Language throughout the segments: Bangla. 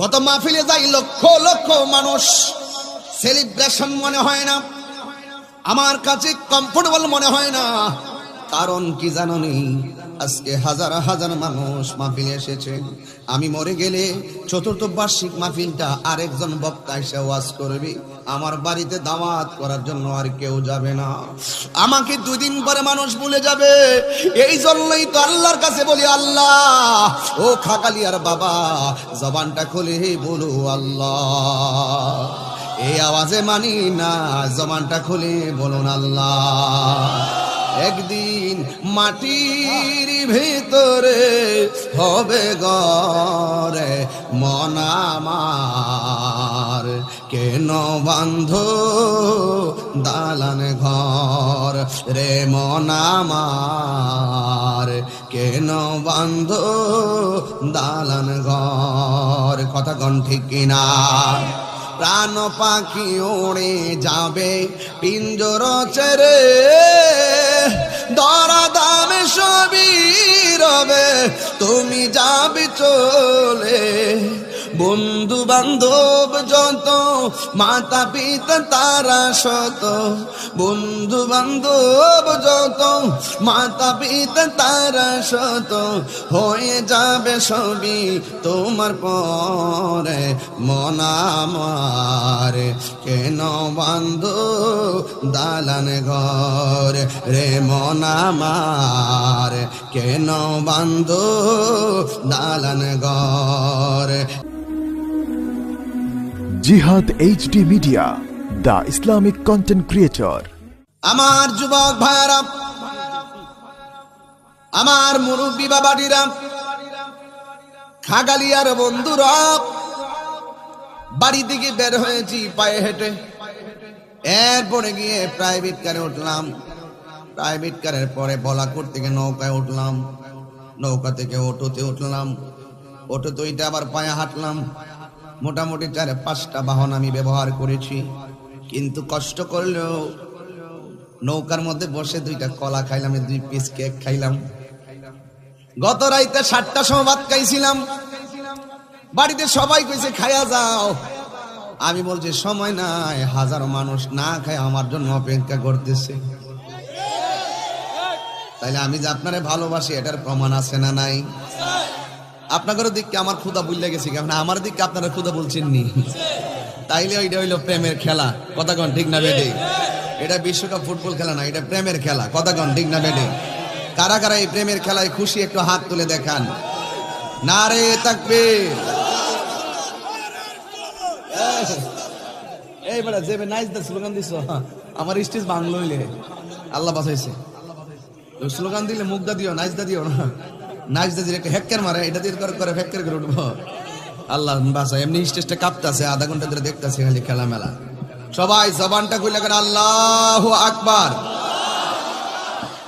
কত মাহফিলে যাই লক্ষ লক্ষ মানুষ। সেলিব্রেশন মনে হয় না। আমার কাছে কমফোর্টেবল মনে হয় না। কারণ কি জানো নি? আজকে হাজার হাজার মানুষ মাহফিলে এসেছে। আমি মরে গেলে চতুর্থ বার্ষিক মাহফিলটা আরেকজন বক্তা এসে ওয়াজ করবে। আমার বাড়িতে দাওয়াত করার জন্য আর কেউ যাবে না। আমাকে দুই দিন পরে মানুষ ভুলে যাবে। এই জন্যই তো আল্লাহর কাছে বলি, আল্লাহ, ও খাকালিয়ার বাবা, জবানটা খুলে বলো, আল্লাহ। এই আওয়াজে মানি না জমানটা খুলে বলুন, আল্লাহ। একদিন মাটির ভিতরে হবে গরে মন আমার। কেন বান্ধ দালান ঘর রে মন আমার? কেন বান্ধ দালান ঘর? কথা কন ঠিক কিনা? প্রাণ পাখি ওড়ে যাবে পিঞ্জর ছেড়ে তুমি যাবে চলে। বন্ধু বান্ধব যত, মাতা পিতা তারা শত। বন্ধু বান্ধব যত, মাতা পিতা তারা শত। হয়ে যাবে সবই তোমার পরে। মন আমার কেন বান্ধ দালান ঘর রে মন আমার কেন বান্ধ দালান ঘর? Jihad HD media the Islamic content creator. আমার যুবক ভাইয়ারা আমার মুরব্বী বাবাটিরা খাগালিয়ার বন্ধুরা বাড়ি থেকে বের হয়েছি, পায়ে হেঁটে। এরপরে গিয়ে প্রাইভেট কারে উঠলাম। প্রাইভেট কারের পরে বলাকুর থেকে নৌকায় উঠলাম। নৌকা থেকে অটোতে উঠলাম। অটোতে ওইটা আবার পায়ে হাঁটলাম। মোটামুটি চারে পাঁচটা বাহন আমি ব্যবহার করেছি। কিন্তু কষ্ট করলেও নৌকার মধ্যে বসে দুইটা কলা খাইলাম, দুই পিস কেক খাইলাম। গত রাইতে সাতটা সময় ভাত খাইছিলাম। বাড়িতে সবাই কইছে খাইয়া যাও। আমি বলছি, সময় নাই, হাজারো মানুষ না খায় আমার জন্য অপেক্ষা করতেছে। তাইলে আমি যে আপনারে ভালোবাসি, এটার প্রমাণ আছে না নাই? আপনাদের দিককে আমার ক্ষুদা বুঝলে গেছি কেমন আমার দিককে আপনারা ক্ষুদা বলছেন নি? তাইলে ওইটা হইল প্রেমের খেলা। কথা কন, ঠিক না বেডে এটা বিশ্বকাপ ফুটবল খেলা না, এটা প্রেমের খেলা। কথা কন, ঠিক না বেডে কারা কারা এই প্রেমের খেলায় খুশি একটু হাত তুলে দেখান। না রে থাকবে এই বেটা, যে নাইস দা স্লোগান দিছ আমার স্টেজ বাংলো হইলে। আল্লাহ বাঁচাইছে। স্লোগান দিলে মুখ দা দিও নাইস দা দিও না নাইস দা একটা হেক্কার মারে, এটা দিয়ে করে করে হেক্কার করে উঠবো। আল্লাহ বাসা এমনি স্টেজটা কাঁপতাছে, আধা ঘণ্টা ধরে দেখতাছে খালি খেলা মেলা সবাই জবানটা খুলে করে, আল্লাহ আকবার।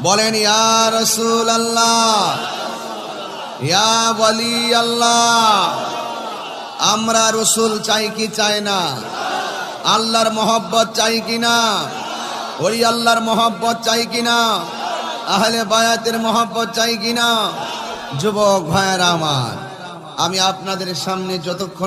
বলেন, ইয়া রসুল আল্লাহ ইয়া বলি আল্লাহ আমরা রসুল চাই কি চাই না? আল্লাহর মোহব্বত চাই কি না? ওই আল্লাহর মোহব্বত চাই কি না? আহলে বায়াতের মোহব্বত চাই কি না? যুবক ভাইয়ের আমার, আমি আপনাদের সামনে যতক্ষণ